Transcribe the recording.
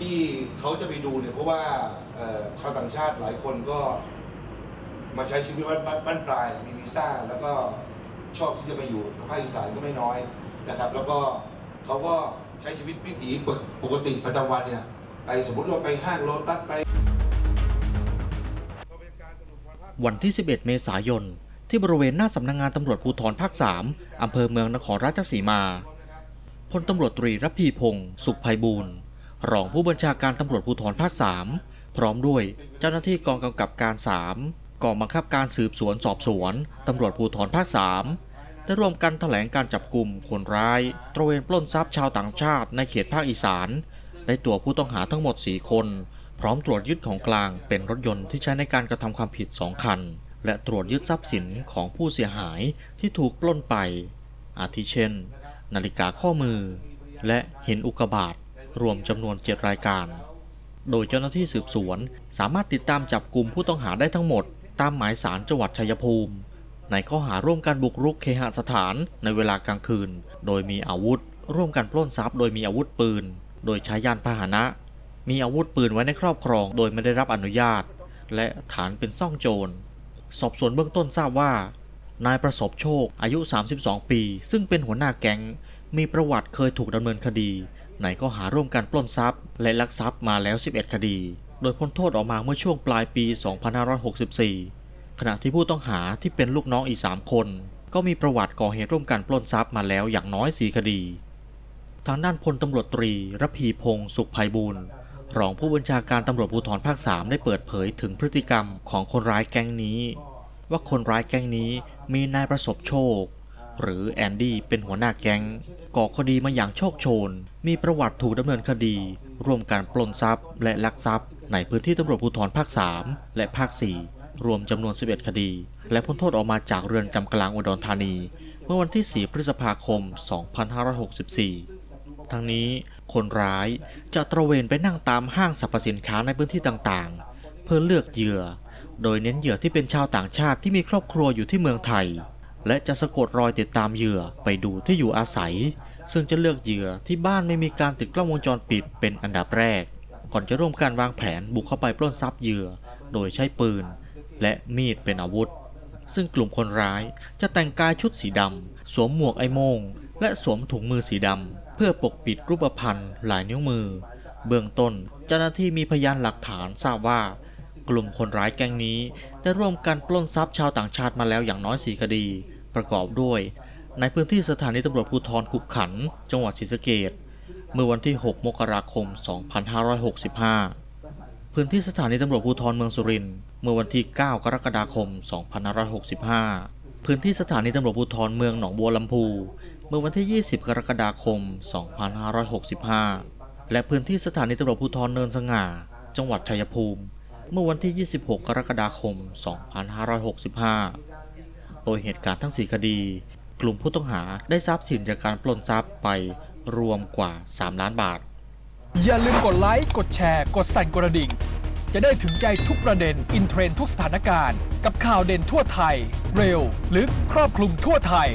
ที่เขาจะไปดูเนี่ยเพราะว่าชาวต่างชาติหลายคนก็มาใช้ชีวิตบ้านบ้านบ้านปลายมีวีซ่าแล้วก็ชอบที่จะมาอยู่ภาคอีสานก็ไม่น้อยนะครับ แล้วก็เขาก็ใช้ชีวิตวิถีปกติประจำวันเนี่ยไปสมมติว่าไปห้างโลตัสไป วันที่ 11 เมษายน ที่บริเวณหน้าสำนักงงานตำรวจภูธรภาค 3 อำเภอเมืองนครราชสีมาพลตำรวจตรีรพีพงศ์สุขภัยบูรณ์ รองผู้บัญชาการตำรวจภูธรภาค 3 พร้อมด้วยเจ้าหน้าที่กองกำกับการ 3 กองบังคับการสืบสวนสอบสวนตำรวจภูธรภาค 3 ได้ร่วมกันแถลงการจับกลุ่มคนร้าย ตระเวนปล้นทรัพย์ชาวต่างชาติในเขตภาคอีสานได้ตัวผู้ต้องหาทั้งหมด 4 คน พร้อมตรวจยึดของกลางเป็นรถยนต์ที่ใช้ในการกระทำความผิด 2 คัน และตรวจยึดทรัพย์สินของผู้เสียหายที่ถูกปล้นไป อาทิเช่น นาฬิกาข้อมือ และหินอุกกาบาต รวมจำนวน 7 รายการ โดยเจ้าหน้าที่สืบสวน สามารถติดตามจับกลุ่มผู้ต้องหาได้ทั้งหมด ตามหมายสารจังหวัดชัยภูมิ ในข้อหาร่วมกันบุกรุกเคหสถานในเวลากลางคืน โดยมีอาวุธ ร่วมกันปล้นทรัพย์โดยมีอาวุธปืน โดยใช้ยานพาหนะ มีอาวุธปืนไว้ในครอบครอง โดยไม่ได้รับอนุญาต และฐานเป็นซ่องโจร สอบสวนเบื้องต้นทราบว่านายประสบโชคอายุ 32 ปี ซึ่งเป็นหัวหน้าแก๊ง มีประวัติเคยถูกดำเนินคดี ในข้อหาร่วมกันปล้นทรัพย์ และลักทรัพย์มาแล้ว 11 คดี โดยพ้นโทษออกมาเมื่อช่วงปลายปี 2564 ขณะที่ผู้ต้องหาที่เป็นลูกน้องอีก 3 คน ก็มีประวัติก่อเหตุร่วมกันปล้นทรัพย์มาแล้วอย่างน้อย 4 คดี ทางด้านพลตำรวจตรีระพีพงศ์สุขภัยบูรณ์รองผู้บัญชาการตำรวจภูธรภาค 3 ได้เปิดเผยถึงพฤติกรรมของคนร้ายแก๊งนี้ ว่าคนร้ายแก๊งนี้มีนายประสบโชค หรือแอนดี้เป็นหัวหน้าแก๊งก่อคดีมาอย่างโชคโชน มีประวัติถูกดำเนินคดี ร่วมกันปล้นทรัพย์ และลักทรัพย์ ในพื้นที่ตำรวจภูธรภาค 3 และภาค 4 รวมจำนวน 11 คดี และพ้นโทษออกมาจากเรือนจำกลางอุดรธานี เมื่อวันที่ 4 พฤษภาคม 2564 ทั้งนี้คนร้ายจะตระเวนไปนั่งตามห้างสรรพสินค้าในพื้นที่ต่างๆ เพื่อเลือกเหยื่อ โดยเน้นเหยื่อที่เป็นชาวต่างชาติที่มีครอบครัวอยู่ที่เมืองไทย และจะสะกดรอยติดตามเหยื่อไปดูที่อยู่อาศัย ซึ่งจะเลือกเหยื่อที่บ้านไม่มีการติดกล้องวงจรปิดเป็นอันดับแรก ก่อนจะร่วมการวางแผนบุกเข้าไปปล้นทรัพย์เหยื่อ โดยใช้ปืน และมีดเป็นอาวุธ ซึ่งกลุ่มคนร้ายจะแต่งกายชุดสีดำสวมหมวกไอโมง และสวมถุงมือสีดำเพื่อปกปิดรูปพรรณหลายนิ้วมือ เบื้องต้นเจ้าหน้าที่มีพยานหลักฐานทราบว่า กลุ่มคนร้ายแก๊งนี้ ได้ร่วมกันปล้นทรัพย์ชาวต่างชาติมาแล้วอย่างน้อย 4 คดี ประกอบด้วย ในพื้นที่สถานีตำรวจภูธรขุกขัน จังหวัดศรีสะเกษเมื่อวันที่ 6 มกราคม 2565 พื้นที่สถานีตำรวจภูธรเมืองสุรินทร์เมื่อวันที่ 9 กรกฎาคม 2565 พื้นที่สถานีตำรวจภูธรเมืองหนองบัวลำพู เมื่อวันที่ 20 กรกฎาคม 2565 และพื้นที่สถานีตำรวจภูธรเนินสง่า จังหวัดชัยภูมิ เมื่อวันที่ 26 กรกฎาคม 2565 โดยเหตุการณ์ทั้ง 4 คดี กลุ่มผู้ต้องหาได้ทรัพย์สินจากการปล้นทรัพย์ไปรวมกว่า 3 ล้านบาท อย่าลืมกดไลค์ กดแชร์ กดสั่นกระดิ่ง จะได้ถึงใจทุกประเด็น อินเทรนทุกสถานการณ์ กับข่าวเด่นทั่วไทย เร็ว ลึก ครอบคลุมทั่วไทย